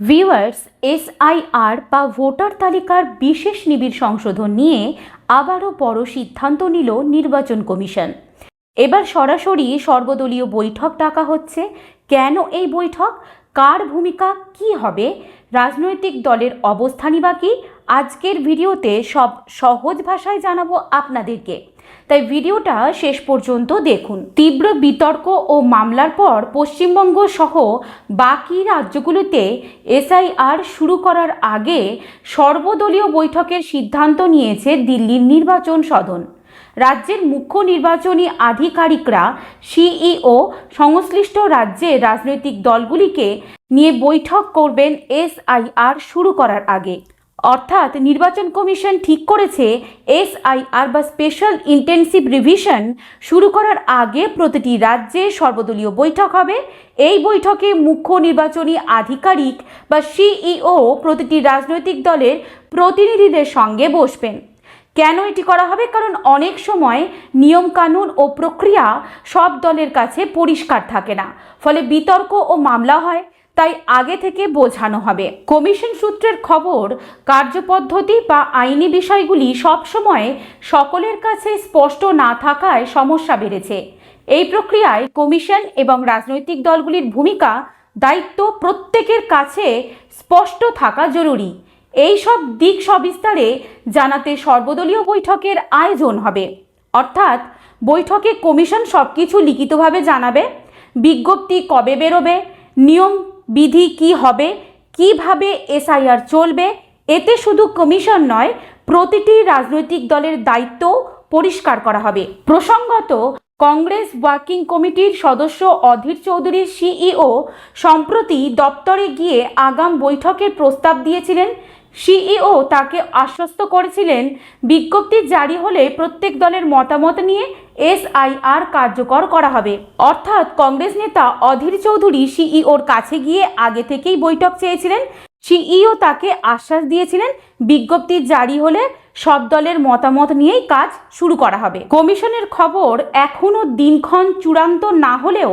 Viewers, SIR বা voter তালিকার বিশেষ নিবিড় সংশোধন নিয়ে আবারও বড় সিদ্ধান্ত নিল নির্বাচন কমিশন। এবার সরাসরি সর্বদলীয় বৈঠক ডাকা হচ্ছে। কেন এই বৈঠক? কার ভূমিকা কি হবে? রাজনৈতিক দলের অবস্থানই বা কি? আজকের ভিডিওতে সব সহজ ভাষায় জানাব আপনাদেরকে। তাই ভিডিওটা শেষ পর্যন্ত দেখুন। তীব্র বিতর্ক ও মামলার পর পশ্চিমবঙ্গ সহ বাকি রাজ্যগুলোতে এসআইআর শুরু করার আগে সর্বদলীয় বৈঠকের সিদ্ধান্ত নিয়েছে দিল্লির নির্বাচন সদন। রাজ্যের মুখ্য নির্বাচনী আধিকারিকরা সিইও সংশ্লিষ্ট রাজ্যের রাজনৈতিক দলগুলিকে নিয়ে বৈঠক করবেন এসআইআর শুরু করার আগে। অর্থাৎ নির্বাচন কমিশন ঠিক করেছে, এসআইআর বা স্পেশাল ইন্টেন্সিভ রিভিশন শুরু করার আগে প্রতিটি রাজ্যে সর্বদলীয় বৈঠক হবে। এই বৈঠকে মুখ্য নির্বাচনী আধিকারিক বা সিইও প্রতিটি রাজনৈতিক দলের প্রতিনিধিদের সঙ্গে বসবেন। কেন এটি করা হবে? কারণ অনেক সময় নিয়মকানুন ও প্রক্রিয়া সব দলের কাছে পরিষ্কার থাকে না। ফলে বিতর্ক ও মামলা হয়, তাই আগে থেকে বোঝানো হবে। কমিশন সূত্রের খবর, কার্যপদ্ধতি বা আইনি বিষয়গুলি সবসময় সকলের কাছে স্পষ্ট না থাকায় সমস্যা বেড়েছে। এই প্রক্রিয়ায় কমিশন এবং রাজনৈতিক দলগুলির ভূমিকা, দায়িত্ব প্রত্যেকের কাছে স্পষ্ট থাকা জরুরি। এই সব দিক সবিস্তারে জানাতে সর্বদলীয় বৈঠকের আয়োজন হবে। অর্থাৎ বৈঠকে কমিশন সব কিছু লিখিতভাবে জানাবে, বিজ্ঞপ্তি কবে বেরোবে, নিয়ম বিধি কি হবে, কীভাবে এসআইআর চলবে, এতে শুধু কমিশন নয়, প্রতিটি রাজনৈতিক দলের দায়িত্ব পরিষ্কার করা হবে। প্রসঙ্গত, কংগ্রেস ওয়ার্কিং কমিটির সদস্য অধীর চৌধুরীর সিইও সম্প্রতি দপ্তরে গিয়ে আগাম বৈঠকের প্রস্তাব দিয়েছিলেন সিইও তাকে আশ্বস্ত করেছিলেন, বিজ্ঞপ্তি জারি হলে প্রত্যেক দলের মতামত নিয়ে এসআইআর কার্যকর করা হবে। অর্থাৎ কংগ্রেস নেতা অধীর চৌধুরী সিইওর কাছে গিয়ে আগে থেকেই বৈঠক চেয়েছিলেন। সিইও তাকে আশ্বাস দিয়েছিলেন, বিজ্ঞপ্তি জারি হলে সব দলের মতামত নিয়েই কাজ শুরু করা হবে। কমিশনের খবর এখনও দিনক্ষণ চূড়ান্ত না হলেও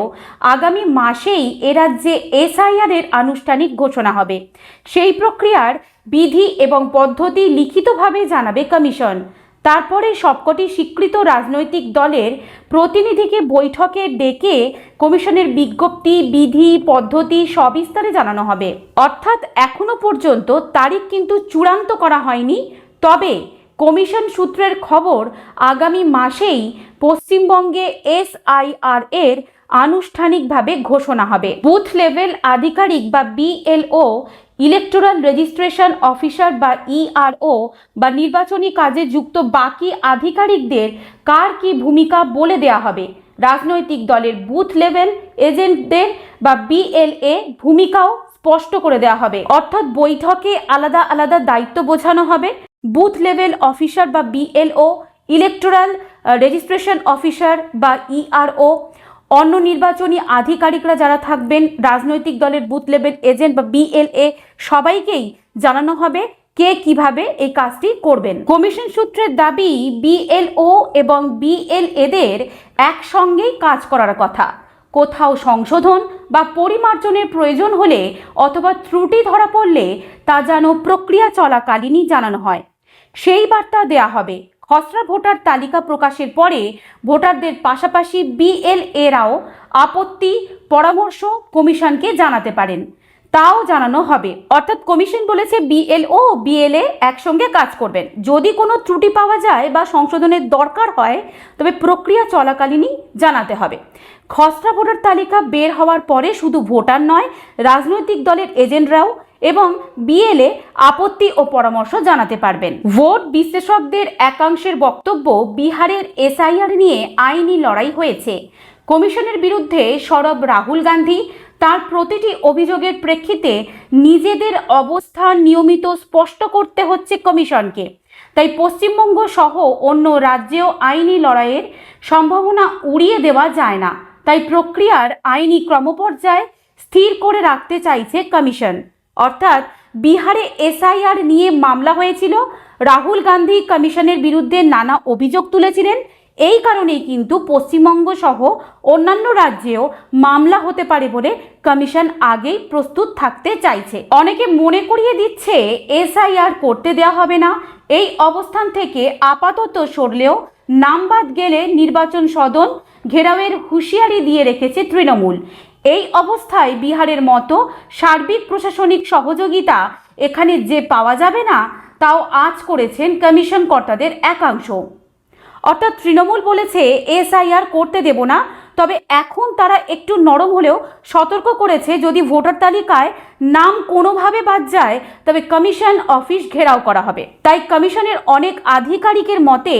আগামী মাসেই এ রাজ্যে এসআইআর এর আনুষ্ঠানিক ঘোষণা হবে। সেই প্রক্রিয়ার বিধি এবং পদ্ধতি লিখিতভাবে জানাবে কমিশন। তারপরে সবকটি স্বীকৃত রাজনৈতিক দলের প্রতিনিধিকে বৈঠকে ডেকে কমিশনের বিজ্ঞপ্তি, বিধি, পদ্ধতি সবিস্তারে জানানো হবে। অর্থাৎ এখনও পর্যন্ত তারিখ কিন্তু চূড়ান্ত করা হয়নি তবে কমিশন সূত্রের খবর, আগামী মাসেই পশ্চিমবঙ্গে এসআইআর এর আনুষ্ঠানিকভাবে ঘোষণা হবে। বুথ লেভেল আধিকারিক বা বিএলও, ইলেকটোরাল রেজিস্ট্রেশন অফিসার বা ইআরও বা নির্বাচনী কাজে যুক্ত বাকি আধিকারিকদের কার কি ভূমিকা বলে দেয়া হবে? রাজনৈতিক দলের বুথ লেভেল এজেন্টদের বা বিএলএ ভূমিকাও স্পষ্ট করে দেওয়া হবে। অর্থাৎ বৈঠকে আলাদা আলাদা দায়িত্ব বোঝানো হবে। বুথ লেভেল অফিসার বা বিএলও, ইলেকটোরাল রেজিস্ট্রেশন অফিসার বা ইআরও, অন্য নির্বাচনী আধিকারিকরা যারা থাকবেন, রাজনৈতিক দলের বুথ লেভেল এজেন্ট বা বিএলএ, সবাইকেই জানানো হবে কে কীভাবে এই কাজটি করবেন। কমিশন সূত্রের দাবি, বিএলও এবং বিএলএদের একসঙ্গেই কাজ করার কথা। কোথাও সংশোধন বা পরিমার্জনের প্রয়োজন হলে অথবা ত্রুটি ধরা পড়লে তা যেন প্রক্রিয়া চলাকালীনই জানানো হয়। সেই বার্তা দেয়া হবে। খসড়া ভোটার তালিকা প্রকাশের পরে ভোটারদের পাশাপাশি বিএল এরাও আপত্তি, পরামর্শ কমিশনকে জানাতে পারেন। তাও জানানো হবে। অর্থাৎ কমিশন বলেছে বিএল ও বিএলএ একসঙ্গে কাজ করবেন। যদি কোনো ত্রুটি পাওয়া যায় বা সংশোধনের দরকার হয়, তবে প্রক্রিয়া চলাকালীনই জানাতে হবে। খসড়া ভোটার তালিকা বের হওয়ার পরে শুধু ভোটার নয়, রাজনৈতিক দলের এজেন্টরাও এবং বিএলএ আপত্তি ও পরামর্শ জানাতে পারবেন। ভোট বিশ্লেষকদের একাংশের বক্তব্য বিহারের এসআইআর নিয়ে আইনি লড়াই হয়েছে। কমিশনের বিরুদ্ধে সরব রাহুল গান্ধী তার প্রতিটি অভিযোগের প্রেক্ষিতে নিজেদের অবস্থান নিয়মিত স্পষ্ট করতে হচ্ছে কমিশনকে। তাই পশ্চিমবঙ্গ সহ অন্য রাজ্যেও আইনি লড়াইয়ের সম্ভাবনা উড়িয়ে দেওয়া যায় না। তাই প্রক্রিয়ার আইনি ক্রমপর্যায় স্থির করে রাখতে চাইছে কমিশন। অর্থাৎ বিহারে এসআইআর নিয়ে মামলা হয়েছিল, রাহুল গান্ধী কমিশনের বিরুদ্ধে নানা অভিযোগ তুলেছিলেন। এই কারণেই কিন্তু পশ্চিমবঙ্গ সহ অন্যান্য রাজ্যেও মামলা হতে পারে বলে কমিশন আগেই প্রস্তুত থাকতে চাইছে। অনেকে মনে করিয়ে দিচ্ছে, এসআইআর করতে দেওয়া হবে না। এই অবস্থান থেকে আপাতত সরলেও নাম বাদ গেলে নির্বাচন সদন ঘেরাওয়ের হুঁশিয়ারি দিয়ে রেখেছে তৃণমূল। এই অবস্থায় বিহারের মতো সার্বিক প্রশাসনিক সহযোগিতা এখানে যে পাওয়া যাবে না, তাও আজ করেছেন কমিশন কর্তাদের একাংশ। অর্থাৎ তৃণমূল বলেছে, এসআইআর করতে দেব না, তবে এখন তারা একটু নরম হলেও সতর্ক করেছে, যদি ভোটার তালিকায় নাম কোনোভাবে বাদ যায়, তবে কমিশন অফিস ঘেরাও করা হবে। তাই কমিশনের অনেক আধিকারিকের মতে,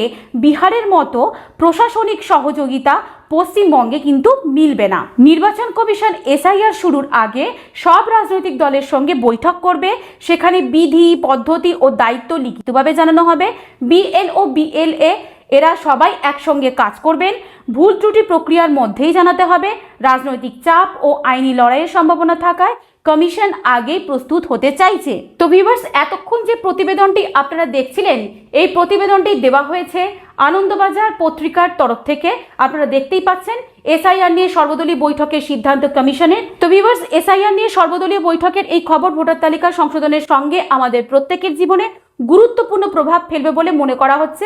বিহারের মতো প্রশাসনিক সহযোগিতা পশ্চিমবঙ্গে কিন্তু মিলবে না। নির্বাচন কমিশন এসআইআর শুরুর আগে সব রাজনৈতিক দলের সঙ্গে বৈঠক করবে। সেখানে বিধি, পদ্ধতি ও দায়িত্ব লিখিতভাবে জানানো হবে। বিএল ও বিএলএ, এরা সবাই একসঙ্গে কাজ করবেন। ভুল ত্রুটি প্রক্রিয়ার মধ্যেই জানাতে হবে। রাজনৈতিক চাপ ও আইনি লড়াইয়ের সম্ভাবনা থাকায় কমিশন আগেই প্রস্তুত হতে চাইছে। তো ভিভার্স এতক্ষণ যে প্রতিবেদনটি আপনারা দেখছিলেন, এই প্রতিবেদনটি দেওয়া হয়েছে। আনন্দবাজার পত্রিকার তরফ থেকে আপনারা দেখতেই পাচ্ছেন এসআইআর নিয়ে সর্বদলীয় বৈঠকের সিদ্ধান্ত কমিশনের। তো ভিউয়ার্স এসআইআর নিয়ে সর্বদলীয় বৈঠকের এই খবর ভোটার তালিকা সংশোধনের সঙ্গে আমাদের প্রত্যেকের জীবনে গুরুত্বপূর্ণ প্রভাব ফেলবে বলে মনে করা হচ্ছে।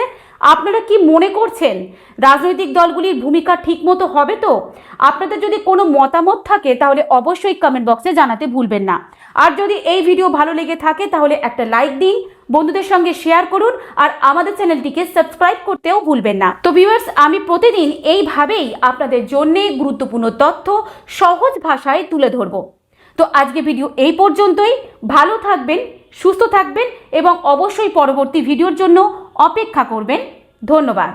আপনারা কি মনে করছেন? রাজনৈতিক দলগুলির ভূমিকা ঠিকমতো হবে তো? আপনাদের যদি কোনো মতামত থাকে, তাহলে অবশ্যই কমেন্ট বক্সে জানাতে ভুলবেন না। আর যদি এই ভিডিও ভালো লেগে থাকে, তাহলে একটা লাইক দিন বন্ধুদের সঙ্গে শেয়ার করুন আর আমাদের চ্যানেলটিকে সাবস্ক্রাইব করতেও ভুলবেন না। তো ভিউয়ার্স আমি প্রতিদিন এইভাবেই আপনাদের জন্যে গুরুত্বপূর্ণ তথ্য সহজ ভাষায় তুলে ধরব। তো আজকে ভিডিও এই পর্যন্তই। ভালো থাকবেন, সুস্থ থাকবেন এবং অবশ্যই পরবর্তী ভিডিওর জন্য অপেক্ষা করবেন। ধন্যবাদ।